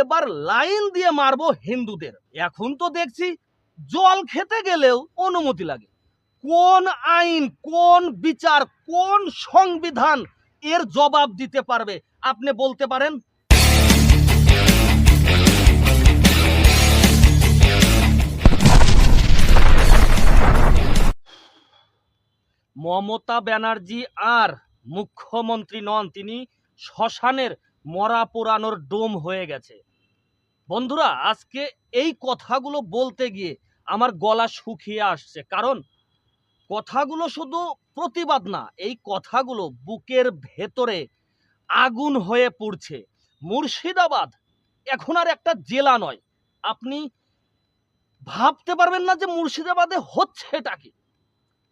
এবার লাইন দিয়ে মারবো হিন্দুদের। এখন তো দেখছি জল খেতে গেলেও অনুমতি লাগে। কোন আইন, কোন বিচার, কোন সংবিধান এর জবাব দিতে পারবে, আপনি বলতে পারেন? মমতা ব্যানার্জি আর মুখ্যমন্ত্রী নন, তিনি শ্মশানের মরা পোড়ানোর ডোম হয়ে গেছে। বন্ধুরা, আজকে এই কথাগুলো বলতে গিয়ে আমার গলা শুকিয়ে আসছে। কারণ কথাগুলো শুধু প্রতিবাদ না, এই কথাগুলো বুকের ভেতরে আগুন হয়ে পড়ছে। মুর্শিদাবাদ এখন আর একটা জেলা নয়। আপনি ভাবতে পারবেন না যে মুর্শিদাবাদে হচ্ছেটা কি।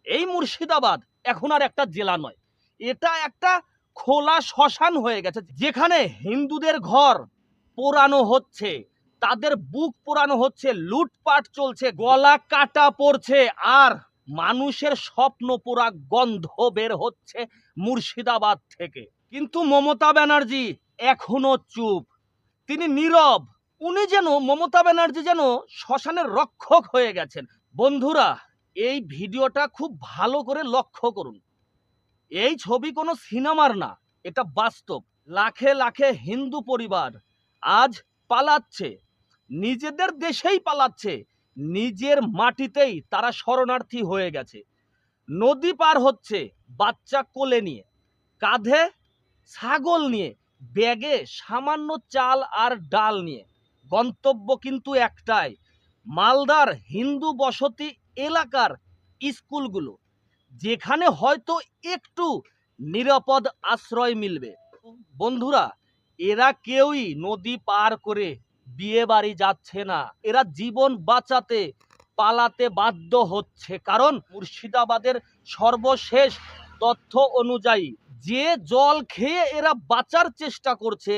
এই মুর্শিদাবাদ এখন আর একটা জেলা নয়। এটা একটা খোলা শ্মশান হয়ে গেছে, যেখানে হিন্দুদের ঘর পোড়ানো হচ্ছে। তাদের বুক পোড়ানো হচ্ছে, লুটপাট চলছে, গলা কাটা পড়ছে, আর মানুষের স্বপ্ন পোড়া গন্ধ বের হচ্ছে মুর্শিদাবাদ থেকে। কিন্তু মমতা ব্যানার্জি এখনও চুপ। তিনি নীরব। উনি যেন, মমতা ব্যানার্জি যেন শ্মশানের রক্ষক হয়ে গেছেন। বন্ধুরা, এই ভিডিওটা খুব ভালো করে লক্ষ্য করুন। এই ছবি কোনো সিনেমার না, এটা বাস্তব। লাখে লাখে হিন্দু পরিবার আজ পালাচ্ছে। নিজেদের দেশেই পালাচ্ছে। নিজের মাটিতেই তারা শরণার্থী হয়ে গেছে। নদী পার হচ্ছে বাচ্চা কোলে নিয়ে, কাঁধে ছাগল নিয়ে, ব্যাগে সামান্য চাল আর ডাল নিয়ে। গন্তব্য কিন্তু একটাই, মালদার হিন্দু বসতি এলাকার স্কুলগুলো, যেখানে হয়তো একটু নিরাপদ আশ্রয় মিলবে। বন্ধুরা এরা কেউই নদী পার করে বিয়ে বাড়ি যাচ্ছে না। এরা জীবন বাঁচাতে, পালাতে বাধ্য হচ্ছে। কারণ মুর্শিদাবাদের সর্বশেষ তথ্য অনুযায়ী, যে জল খেয়ে এরা বাঁচার চেষ্টা করছে,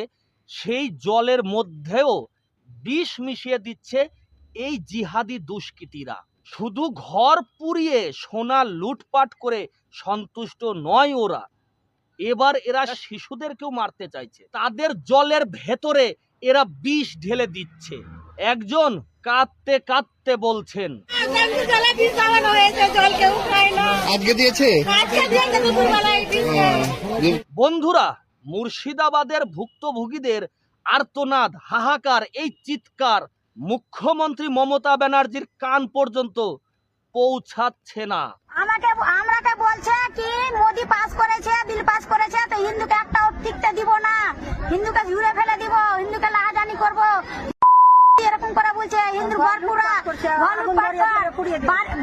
সেই জলের মধ্যেও বিষ মিশিয়ে দিচ্ছে এই জিহাদি দুষ্কৃতীরা। শুধু ঘর পুড়িয়ে সোনা লুটপাট করে সন্তুষ্ট নয় ওরা। এবার এরা শিশুদেরকেও মারতে চাইছে। তাদের জলের ভেতরে এরা বিষ ঢেলে দিচ্ছে। একজন কাঁদতে কাঁদতে বলছেন আজকে জলে বিষ খাওয়ানো হয়েছে জল কেউ খায় না আজকে দিয়েছে? আজকে দিয়েছে দুপুরবেলায় বিষ খেয়ে। বন্ধুরা মুর্শিদাবাদের ভুক্তভোগীদের আর্তনাদ হাহাকার এই চিৎকার মুখ্যমন্ত্রী মমতা ব্যানার্জির কান পর্যন্ত পৌঁছাচ্ছে না। আমাকে আমরাকে বলছে কি মোদি পাস করেছে বিল পাস করেছে তো হিন্দুকে একটা টিকতে দিব না হিন্দুকে ঝুড়ে ফেলে দিব হিন্দুকে লাহাজানি করব। এরকম করে বলছে হিন্দু ঘর পুরা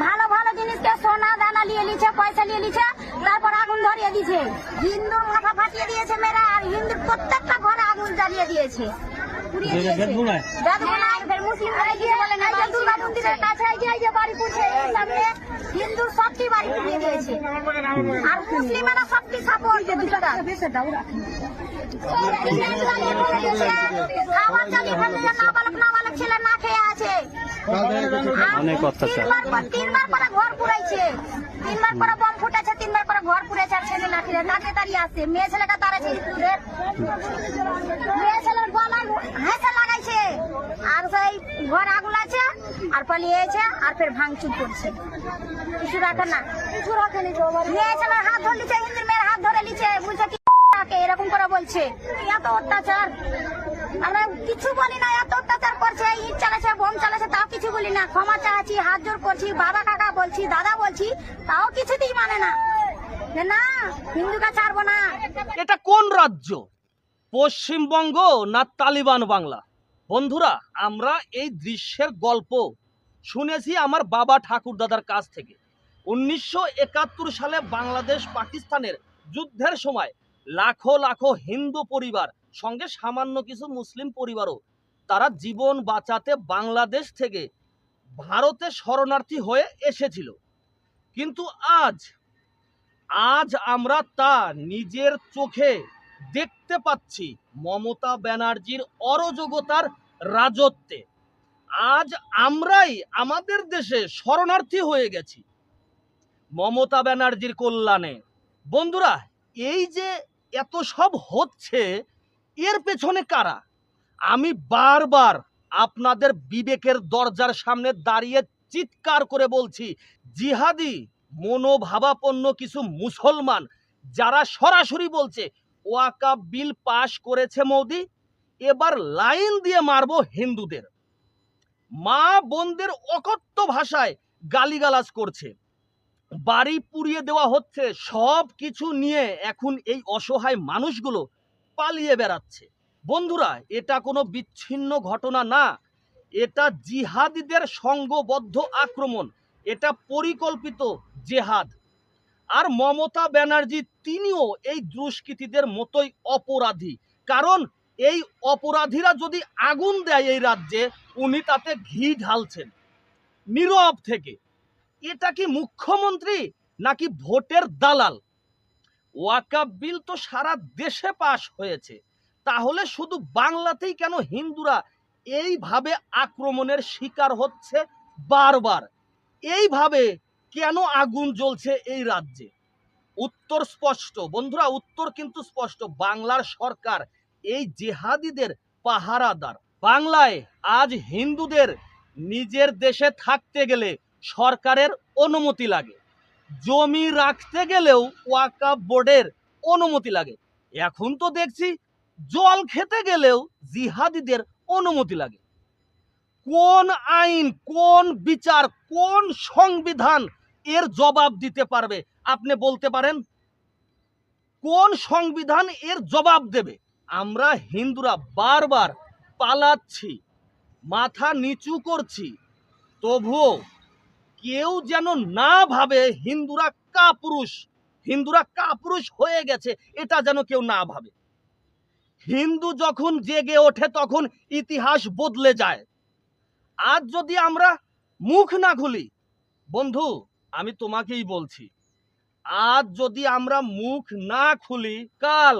ভালো ভালো জিনিসকে সোনা দানা নিয়ে নিচ্ছে পয়সা নিয়ে নিচ্ছে তারপর আগুন ধরিয়ে দিছে হিন্দু মাথা ফাটিয়ে দিয়েছে মেয়েরা আর হিন্দুর প্রত্যেকটা ঘরে আগুন জ্বালিয়ে দিয়েছে। পুড়িয়ে দিয়েছে। বেদগুনায় ফের মুসলিমরা গিয়ে বলে না, এই যে দুর্গা মন্দিরের কাছে এই যে এই যে বাড়ি পুড়ছে এই সামনে হিন্দু সবটি বাড়ি পুড়িয়ে দিয়েছে। আর মুসলিমেরা সবটি সাপোর্ট খাবার ছেলে না খেয়ে আছে অনেক অত্যাচার। তিনবার পর- তিনবার করে ঘর পুড়াইছে। তিনবার করে বম ফুটেছে তিনবার করে ঘর পুড়েছে আর ছেলে না খেলে। নাকে দাঁড়িয়ে আছে? মেয়ে ছেলেটা দাঁড়াচ্ছে স্কুলের মেয়ে ছেলের গলায় হেসে লাগাইছে আর সেই ঘর আগুন আছে আর পালিয়েছে আর ফের ভাঙচুর করছে। কিছু রাখে না। কিছু রাখেনি হাত ধরে হিন্দির মেয়ের হাত ধরে লিছে বুঝছে কি এরকম করে বলছে? এত অত্যাচার? আমরা কিছু বলি না, এত অত্যাচার করছে, ইট চালাচ্ছে, বোম চালাচ্ছে, তাও কিছু বলি না। ক্ষমা চাচ্ছি, হাত জোর করছি, বাবা, কাকা বলছি, দাদা বলছি, তাও কিছুতেই মানে না না, হিন্দুকে ছাড়বো না। এটা কোন রাজ্য? পশ্চিমবঙ্গ না তালিবান বাংলা? বন্ধুরা, আমরা এই দৃশ্যের গল্প শুনেছি আমার বাবা ঠাকুরদাদার কাছ থেকে। উনিশশো একাত্তর সালে বাংলাদেশ পাকিস্তানের যুদ্ধের সময় লাখো লাখো হিন্দু পরিবার, সঙ্গে সামান্য কিছু মুসলিম পরিবারও, তারা জীবন বাঁচাতে বাংলাদেশ থেকে ভারতে শরণার্থী হয়ে এসেছিল। কিন্তু আজ আজ আমরা তা নিজের চোখে দেখতে পাচ্ছি মমতা ব্যানার্জির অরাজকতার রাজত্বে। আজ আমরাই আমাদের দেশে শরণার্থী হয়ে গেছি। মমতা ব্যানার্জির কল্যাণে। বন্ধুরা, এই যে এত সব হচ্ছে, এর পেছনে কারা? আমি বারবার আপনাদের বিবেকের দরজার সামনে দাঁড়িয়ে চিৎকার করে বলছি, জিহাদি, মনোভাবাপন্ন কিছু মুসলমান, যারা সরাসরি বলছে ওয়াকা বিল পাশ করেছে মোদি, এবার লাইন দিয়ে মারবো হিন্দুদের। মা বোনদের অকথ্য ভাষায় গালিগালাজ করছে। বাড়ি পুড়িয়ে দেওয়া হচ্ছে, সব কিছু নিয়ে এখন এই অসহায় মানুষগুলো পালিয়ে বেড়াচ্ছে। বন্ধুরা, এটা কোনো বিচ্ছিন্ন ঘটনা না। এটা জিহাদিদের সঙ্গবদ্ধ আক্রমণ। এটা পরিকল্পিত জেহাদ। আর মমতা ব্যানার্জি তিনিও এই দুষ্কৃতীদের মতোই অপরাধী। কারণ এই অপরাধীরা যদি আগুন দেয় এই রাজ্যে, উনি তাতে ঘি ঢালছেন। নীরব থেকে। এটা কি মুখ্যমন্ত্রী নাকি ভোটের দালাল? ওয়াকাব বিল তো সারা দেশে পাশ হয়েছে। তাহলে শুধু বাংলাতেই কেন হিন্দুরা এইভাবে আক্রমণের শিকার হচ্ছে বারবার? এইভাবে কেন আগুন জ্বলছে এই রাজ্যে? উত্তর স্পষ্ট। বন্ধুরা, উত্তর কিন্তু স্পষ্ট। বাংলার সরকার এই জেহাদিদের পাহারাদার। বাংলায় আজ হিন্দুদের নিজের দেশে থাকতে গেলে সরকারের অনুমতি লাগে। জমি রাখতে গেলেও ওয়াকাব বোর্ডের অনুমতি লাগে। এখন তো দেখছি জল খেতে গেলেও জিহাদিদের অনুমতি লাগে। কোন আইন, কোন বিচার, কোন সংবিধান এর জবাব দিতে পারবে, আপনি বলতে পারেন? কোন সংবিধান এর জবাব দেবে? আমরা হিন্দুরা বারবার পালাচ্ছি, মাথা নিচু করছি। তবুও কেউ যেন না ভাবে হিন্দুরা কাপুরুষ হিন্দুরা কাপুরুষ হয়ে গেছে, এটা যেন কেউ না ভাবে। হিন্দু যখন জেগে ওঠে, তখন ইতিহাস বদলে যায়। আজ যদি আমরা মুখ না খুলি, বন্ধু, আমি তোমাকেই বলছি, আজ যদি আমরা মুখ না খুলি, কাল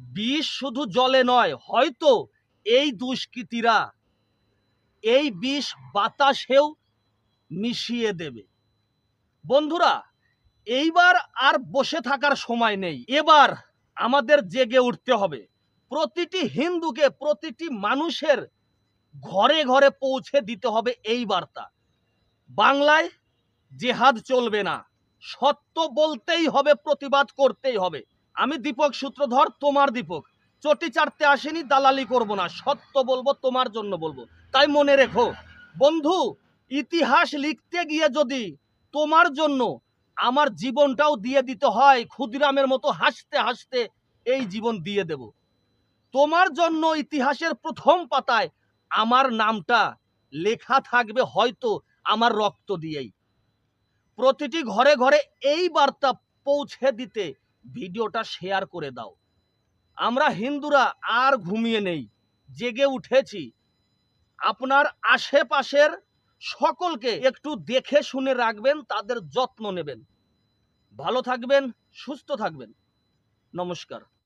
বিষ শুধু জলে নয়, হয়তো এই দুষ্কৃতীরা এই বিষ বাতাসেও মিশিয়ে দেবে। বন্ধুরা, এইবার আর বসে থাকার সময় নেই। এবার আমাদের জেগে উঠতে হবে। প্রতিটি হিন্দুকে, প্রতিটি মানুষের ঘরে ঘরে পৌঁছে দিতে হবে এই বার্তা। বাংলায় জেহাদ চলবে না। সত্য বলতেই হবে, প্রতিবাদ করতেই হবে। আমি দীপক সূত্রধর, তোমার দীপক। চটি চাটতে আসেনি, দালালি করব না। সত্য বলব, তোমার জন্য বলব। তাই মনে রেখো, বন্ধু, ইতিহাস লিখতে গিয়ে যদি তোমার জন্য আমার জীবনটাও দিয়ে দিতে হয়, ক্ষুদিরামের মতো হাসতে হাসতে এই জীবন দিয়ে দেব। তোমার জন্য ইতিহাসের প্রথম পাতায় আমার নামটা লেখা থাকবে হয়তো আমার রক্ত দিয়েই। প্রতিটি ঘরে ঘরে এই বার্তা পৌঁছে দিতে ভিডিওটা শেয়ার করে দাও। আমরা হিন্দুরা আর ঘুমিয়ে নেই, জেগে উঠেছি। আপনার আশেপাশের সকলকে একটু দেখে শুনে রাখবেন, তাদের যত্ন নেবেন। ভালো থাকবেন, সুস্থ থাকবেন। নমস্কার।